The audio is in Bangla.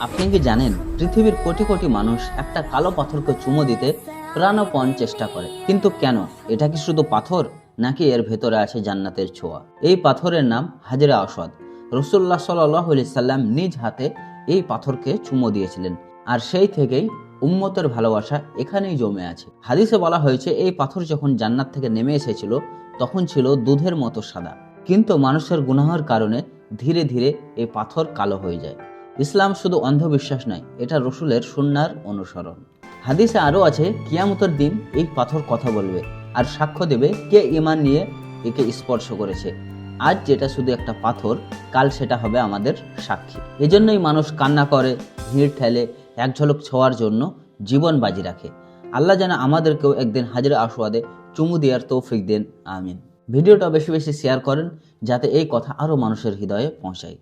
আপনি কি জানেন, পৃথিবীর কোটি কোটি মানুষ একটা কালো পাথরকে চুমো দিতে প্রাণপণ চেষ্টা করে। কিন্তু কেন? এটা কি শুধু পাথর, নাকি এর ভেতরে আছে জান্নাতের ছোঁয়া? এই পাথরের নাম হাজরা আসাদ রসুল্লাহ সাল্লি সাল্লাম নিজ হাতে এই পাথরকে চুমো দিয়েছিলেন। আর সেই থেকেই উম্মতের ভালোবাসা এখানেই জমে আছে। হাদিসে বলা হয়েছে, এই পাথর যখন জান্নাত থেকে নেমে এসেছিল, তখন ছিল দুধের মতো সাদা। কিন্তু মানুষের গুনাহের কারণে ধীরে ধীরে এই পাথর কালো হয়ে যায়। ইসলাম শুধু অন্ধবিশ্বাস নয়, এটা রসুলের সুন্নার অনুসরণ। হাদিসে আরও আছে, কিয়ামতের দিন এই পাথর কথা বলবে, আর সাক্ষ্য দেবে কে ইমান নিয়ে একে স্পর্শ করেছে। আজ যেটা শুধু একটা পাথর, কাল সেটা হবে আমাদের সাক্ষী। এজন্যই মানুষ কান্না করে, ভিড় ঠেলে, এক ঝলক ছোঁয়ার জন্য জীবন বাজি রাখে। আল্লাহ যেন আমাদেরকেও একদিন হাজিরা আসোয়াদে চুমু দেওয়ার তৌফিক দেন, আমিন। ভিডিওটা বেশি বেশি শেয়ার করেন, যাতে এই কথা আরও মানুষের হৃদয়ে পৌঁছায়।